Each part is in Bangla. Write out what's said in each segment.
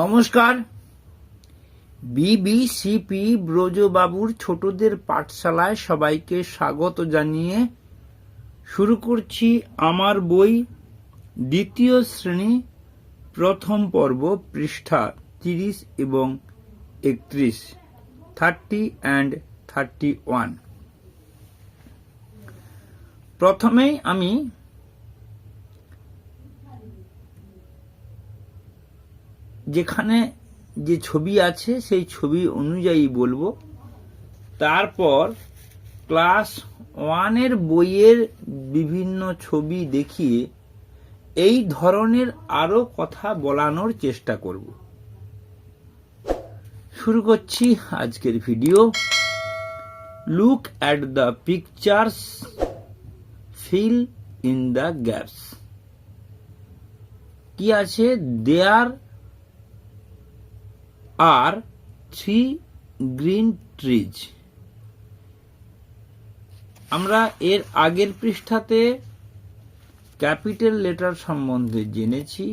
নমস্কার। বিবিসিপি ব্রজবাবুর ছোটদের পাঠশালায় সবাইকে স্বাগত জানিয়ে শুরু করছি আমার বই দ্বিতীয় শ্রেণি, প্রথম পর্ব, পৃষ্ঠা তিরিশ এবং একত্রিশ, থার্টি অ্যান্ড থার্টি ওয়ান। প্রথমেই আমি যেখানে যে ছবি আছে, সেই ছবি অনুযায়ী বলব। তারপর ক্লাস ওয়ানের বইয়ের বিভিন্ন ছবি দেখিয়ে এই ধরনের আরও কথা বলানোর চেষ্টা করব। শুরু করছি আজকের video. Look at the pictures fill in the gaps কি আছে? There are three green trees. আমরা এর আগের পৃষ্ঠাতে ক্যাপিটাল লেটার সম্বন্ধে জেনেছি।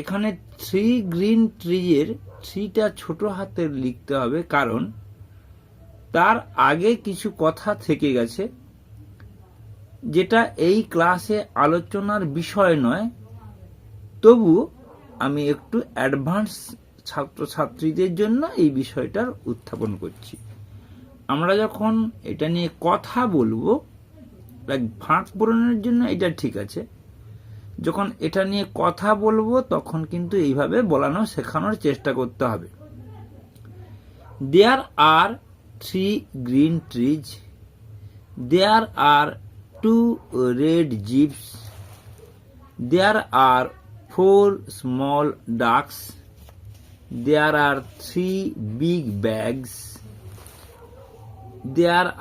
এখানে থ্রি গ্রিন ট্রিজের থ্রিটা ছোট হাতের লিখতে হবে, কারণ তার আগে কিছু কথা থেকে গেছে, যেটা এই ক্লাসে আলোচনার বিষয় নয়। তবু আমি একটু অ্যাডভান্স ছাত্রছাত্রীদের জন্য এই বিষয়টার উত্থাপন করছি। আমরা যখন এটা নিয়ে কথা বলব লাইক ফাঁক পূরণের জন্য এটা ঠিক আছে। যখন এটা নিয়ে কথা বলব, তখন কিন্তু এইভাবে বলানো, শেখানোর চেষ্টা করতে হবে। There are three green trees there are two red jeeps there are four small ducks. There are three big bags. There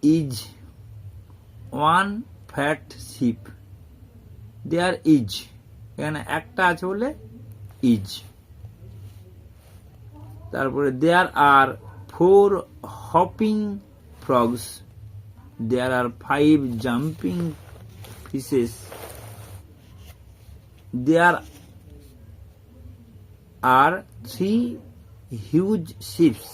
is one fat sheep. There is এখানে একটা আছে বলে ইজ তারপরে there are four hopping frogs there are five jumping fishes there are three huge ships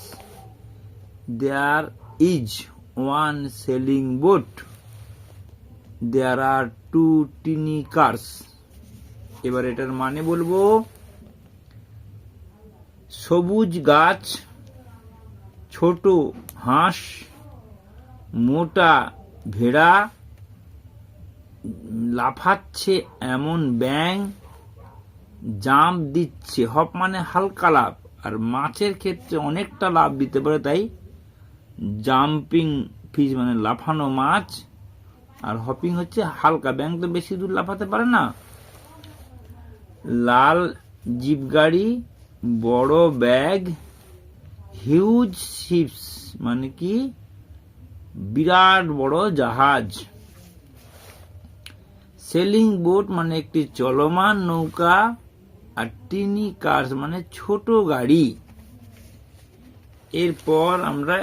there is one sailing boat there are two tiny cars এবার এটার মানে বলব, সবুজ গাছ, ছোট হাঁস, মোটা ভেড়া, লাফাচ্ছে এমন ব্যাঙ্ক জাম্প দিচ্ছে, হপ মানে হালকা লাভ, আর মাছের ক্ষেত্রে অনেকটা লাভ দিতে পারে, তাই জাম্পিং ফিশ মানে লাফানো মাছ, আর হপিং হচ্ছে হালকা ব্যাং তো বেশি দূর লাফাতে পারে না। লাল জিপ গাড়ি বড় ব্যাগ, হিউজ শিপস মানে কি? বিরাট বড় জাহাজ। সেলিং বোট মানে একটি চলমান নৌকা আর টিনি কার্স মানে ছোট গাড়ি। এরপর আমরা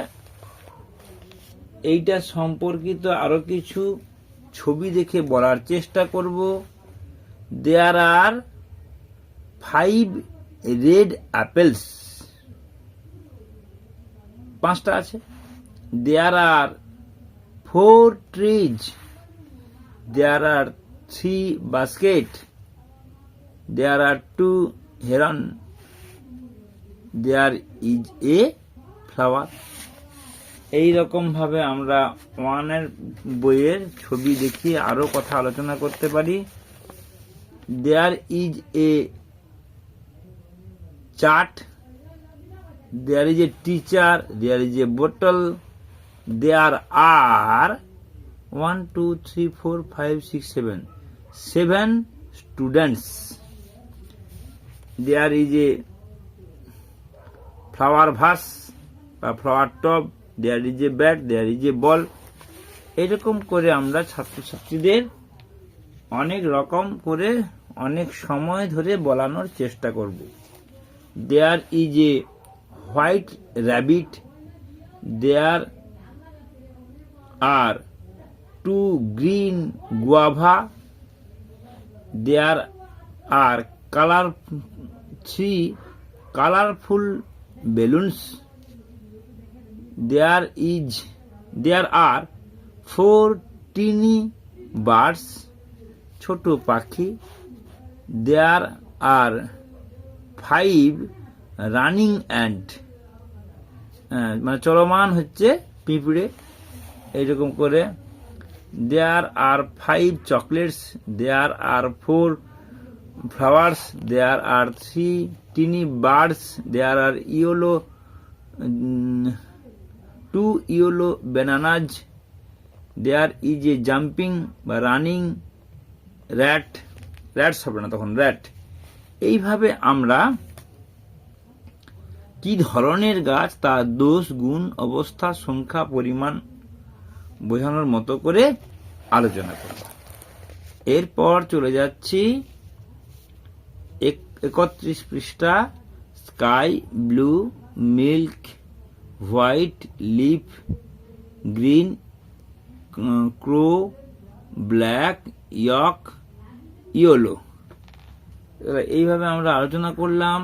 এইটা সম্পর্কিত আরও কিছু ছবি দেখে বলার চেষ্টা করব। There are five red apples পাঁচটা আছে। There are four trees there are three basket there are two heron. There is a flower. এই ভাবে আমরা ওয়ানের বইয়ের ছবি দেখিয়ে আরও কথা আলোচনা করতে পারি। There is a chart there is a teacher there is a bottle there are one two three four five six seven seven students. There is a flower vase বা flower tub there is a bat there is a ball এরকম করে আমরা ছাত্রছাত্রীদের অনেক রকম করে, অনেক সময় ধরে বলানোর চেষ্টা করব। There is a white rabbit there are two green guava there are colour three colourful balloons there is there are four tiny birds ছোট পাখি there are five running and মানে চলমান হচ্ছে পিঁপড়ে, এইরকম করে। There are five chocolates there are four flowers there are three tiny birds there are yellow two yellow bananas there is a jumping বা রানিং র্যাট র্যাটস হবে না তখন র্যাট এইভাবে আমরা কি ধরনের গাছ তার দোষ, গুণ, অবস্থা, সংখ্যা, পরিমাণ বোঝানোর মতো করে আলোচনা করব। এরপর চলে যাচ্ছি একত্রিশ পৃষ্ঠা sky blue milk white leaf green crow black yolk yellow এইভাবে আমরা আলোচনা করলাম।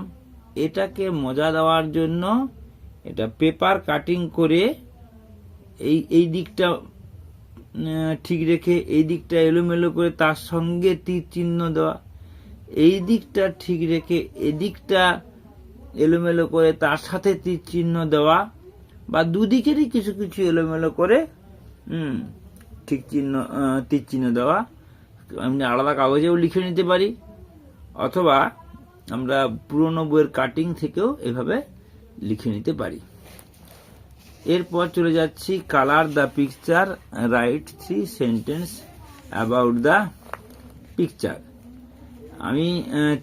এটাকে মজা দেওয়ার জন্য এটা পেপার কাটিং করে এই এই দিকটা ঠিক রেখে এই দিকটা এলোমেলো করে তার সঙ্গে তীর চিহ্ন দেওয়া। এই দিকটা ঠিক রেখে এদিকটা এলোমেলো করে তার সাথে তীর চিহ্ন দেওয়া বা দুদিকেরই কিছু কিছু এলোমেলো করে, হুম, ঠিক চিহ্ন তীর চিহ্ন দেওয়া। আমি আলাদা কাগজেও লিখে নিতে পারি, অথবা আমরা পুরনো বইয়ের কাটিং থেকেও এভাবে লিখে নিতে পারি। এরপর চলে যাচ্ছি colour the picture write three sentences about the picture আমি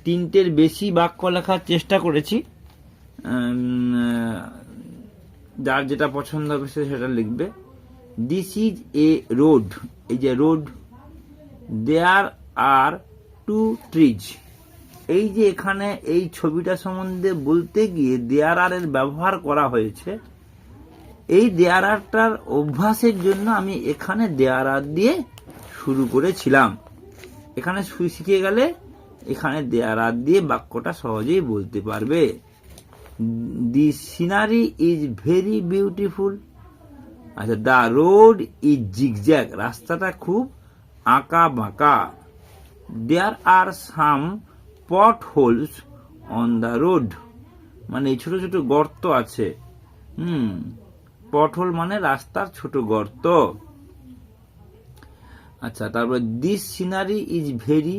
তিনটের বেশি বাক্য লেখার চেষ্টা করেছি। যার যেটা পছন্দ হবে সেটা লিখবে। দিস ইজ এ রোড এই যে road there are two trees এই যে এখানে এই ছবিটা সম্বন্ধে বলতে গিয়ে দেয়ার আর এর ব্যবহার করা হয়েছে। এই দেয়ার আরটার অভ্যাসের জন্য আমি এখানে দেয়ার আর দিয়ে শুরু করেছিলাম। এখানে শিখে গেলে এখানে আর দিয়ে বাক্যটা সহজেই বলতে পারবে। The scenery is very beautiful আচ্ছা দ্য রোড ইজ জিগজ্যাগ রাস্তাটা খুব আঁকা বাঁকা there are some pot holes on the road মানে ছোট ছোট গর্ত আছে। হুম পটহোল মানে রাস্তার ছোট গর্ত। আচ্ছা তারপর this scenery is very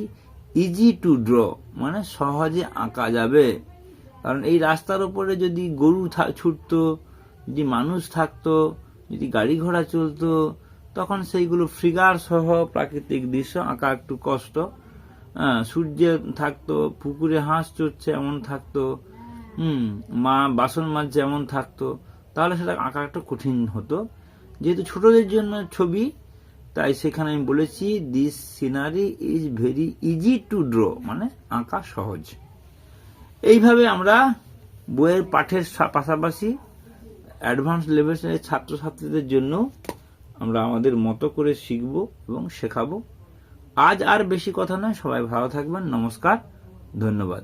easy to draw মানে সহজে আঁকা যাবে। কারণ এই রাস্তার উপরে যদি গরু ছুটতো যদি মানুষ থাকতো যদি গাড়ি ঘোড়া চলতো তখন সেইগুলো ফিগার সহ প্রাকৃতিক দৃশ্য আঁকা একটু কষ্ট। হ্যাঁ, সূর্য থাকতো পুকুরে হাঁস চড়ছে এমন থাকতো হুম মা বাসন মাজছে এমন থাকতো তাহলে সেটা আঁকা একটু কঠিন হতো। যেহেতু ছোটদের জন্য ছবি তাই সেখানে আমি বলেছি this scenery is very easy to draw মানে আঁকা সহজ। এইভাবে আমরা বইয়ের পাঠের পাশাপাশি অ্যাডভান্স লেভেলের ছাত্রছাত্রীদের জন্য আমরা আমাদের মতো করে শিখব এবং শেখাবো। আজ আর বেশি কথা নয়, সবাই ভালো থাকবেন, নমস্কার, ধন্যবাদ।